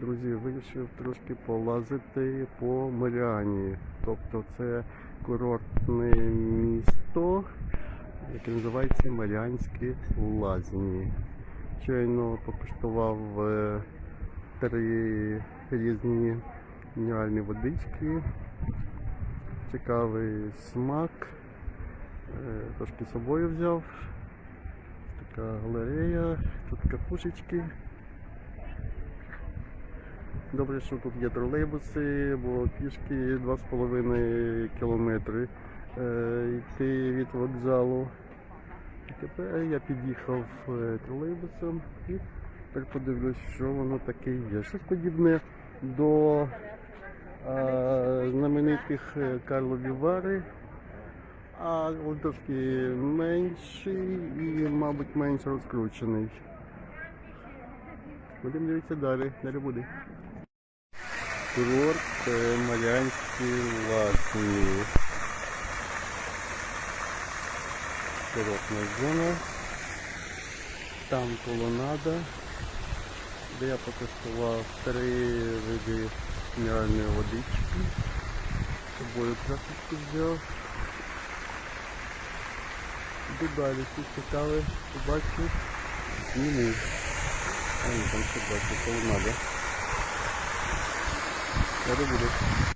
Друзі, вирішив трошки полазити по Маріані. Тобто це курортне місто, яке називається Маріанські Лазні. Щойно покуштував е, три різні мінеральні водички. Цікавий смак. Е, Трошки з собою взяв. Така галерея, тут кафушечки. Добре, що тут є тролейбуси, бо пішки 2,5 кілометри е, йти від вокзалу. І тепер я під'їхав е, тролейбусом і тепер подивлюсь, що воно таке є. Щось подібне до е, знаменитих е, Карлові Вари, а трошки менший і, мабуть, менш розкручений. Будемо дивитися далі, далі буде. Курорт е, Маріанські Лазні. Курортна зона. Там колонада, де я покуштував три види мінеральної водички. З собою красочку взяв. Іду далі, що цікаве, побачу, зніму. А ні, там ще бачу, колонада. Далі буде.